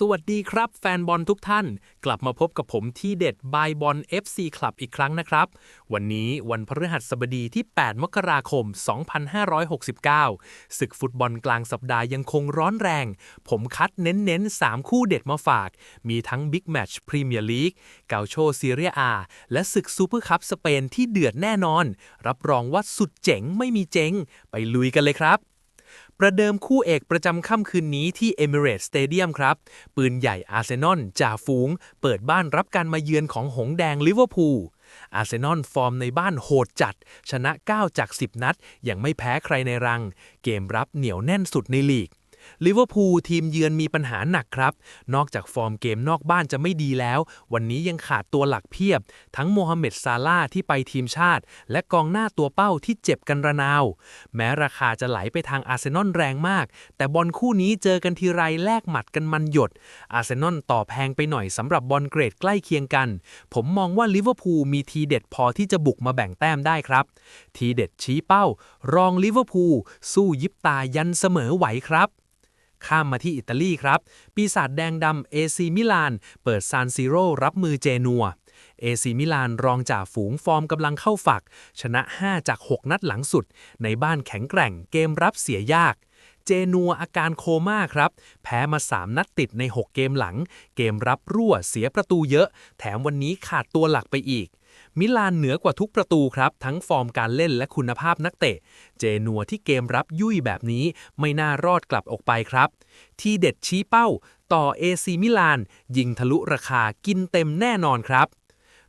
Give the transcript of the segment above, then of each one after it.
สวัสดีครับ แฟนบอลทุกท่าน กลับมาพบกับผมที่เด็ดบายบอล FC Club อีกครั้งนะครับ วันนี้วันพฤหัสบดีที่ 8 มกราคม 2569 ศึกฟุตบอลกลางสัปดาห์ยังคงร้อนแรง ผมคัดเน้นๆ 3 คู่เด็ดมาฝาก มีทั้งบิ๊กแมตช์พรีเมียร์ลีกเกาโชซีเรียอาและศึกซูเปอร์คัพสเปนที่เดือดแน่นอน รับรองว่าสุดเจ๋งไม่มีเจ๊ง ไปลุยกันเลยครับ ประเดิมคู่เอกประจำค่ำคืนนี้ที่ Emirates Stadium ครับ ปืนใหญ่อาร์เซนอลจ่าฝูง เปิดบ้านรับการมาเยือนของหงแดงลิเวอร์พูลอาร์เซนอลฟอร์มในบ้านโหดจัด ชนะ 9 จาก 10 นัด ยังไม่แพ้ใครในรัง เกมรับเหนียวแน่นสุดในลีก ลิเวอร์พูลทีมเยือนมีปัญหาหนักครับ นอกจากฟอร์มเกมนอกบ้านจะไม่ดีแล้ว วันนี้ยังขาดตัวหลักเพียบ ทั้งโมฮัมเหม็ดซาลาที่ไปทีมชาติ และกองหน้าตัวเป้าที่เจ็บกันระนาว แม้ราคาจะไหลไปทางอาร์เซนอลแรงมาก แต่บอลคู่นี้เจอกันทีไรแลกหมัดกันมันหยด อาร์เซนอลต่อแพงไปหน่อยสำหรับบอลเกรดใกล้เคียงกัน ผมมองว่าลิเวอร์พูลมีทีเด็ดพอที่จะบุกมาแบ่งแต้มได้ครับ ทีเด็ดชี้เป้า รองลิเวอร์พูลสู้ยิบตายันเสมอไหวครับ ข้ามมาที่อิตาลีครับ ปีศาจแดงดำเอซีมิลาน เปิดซานซิโร่รับมือเจนัวเอซีมิลานรองจ่าฝูงฟอร์มกำลังเข้าฝัก ชนะ 5 จาก 6 นัดหลังสุด ในบ้านแข็งแกร่งเกมรับเสียยาก เจนัวอาการโคม่าครับ แพ้มา 3 นัดติดใน 6 เกมหลัง เกมรับรั่วเสียประตูเยอะ แถมวันนี้ขาดตัวหลักไปอีก มิลานเหนือกว่าทุกประตูครับ ทั้งฟอร์มการเล่นและคุณภาพนักเตะ เจนัวที่เกมรับยุ่ยแบบนี้ไม่น่ารอดกลับออกไปครับ ที่เด็ดชี้เป้า ต่อเอซีมิลาน ยิงทะลุราคากินเต็มแน่นอนครับ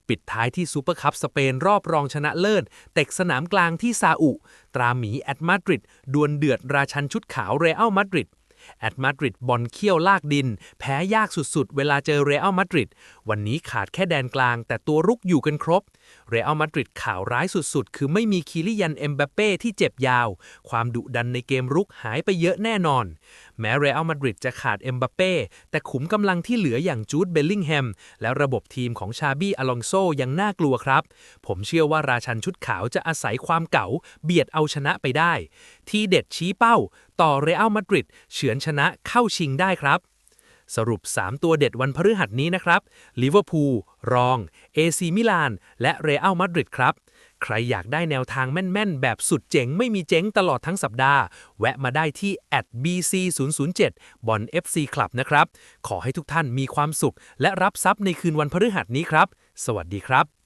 ปิดท้ายที่ซูเปอร์คัพสเปนรอบรองชนะเลิศ เตกสนามกลางที่ซาอุ ตราหมีแอตมาดริดดวลเดือดราชันชุดขาวเรอัลมาดริด แอตมาดริดบอลเขี้ยวลากดิน แพ้ยากสุดๆ เวลาเจอเรอัลมาดริดวันนี้ขาดแค่แดนกลาง แต่ตัวรุกอยู่กันครบ เรอัลมาดริดข่าวร้ายสุดๆ คือไม่มีคิริยันเอ็มบัปเป้ที่เจ็บยาว ความดุดันในเกมรุกหายไปเยอะแน่นอน แม้เรอัลมาดริดจะขาดเอ็มบัปเป้แต่ขุมกำลังที่เหลืออย่างจูดเบลลิงแฮมและระบบทีมของชาบี้อลองโซยังน่ากลัวครับ ผมเชื่อว่าราชันชุดขาวจะอาศัยความเก๋าเบียดเอาชนะไปได้ ที่เด็ดชี้เป้า ต่อเรอัลมาดริดเฉือนชนะเข้าชิงได้ครับ สรุป 3 ตัวเด็ดวันพฤหัสนี้นะครับลิเวอร์พูลรองเอซีมิลาน และเรอัลมาดริดครับ ใครอยากได้แนวทางแม่น ๆ แบบสุดเจ๋งไม่มีเจ๊งตลอดทั้งสัปดาห์ แวะมาได้ที่ @bc007 บอล FC Club นะครับ ขอให้ทุกท่านมีความสุข และรับทรัพย์ในคืนวันพฤหัสนี้ครับ สวัสดีครับ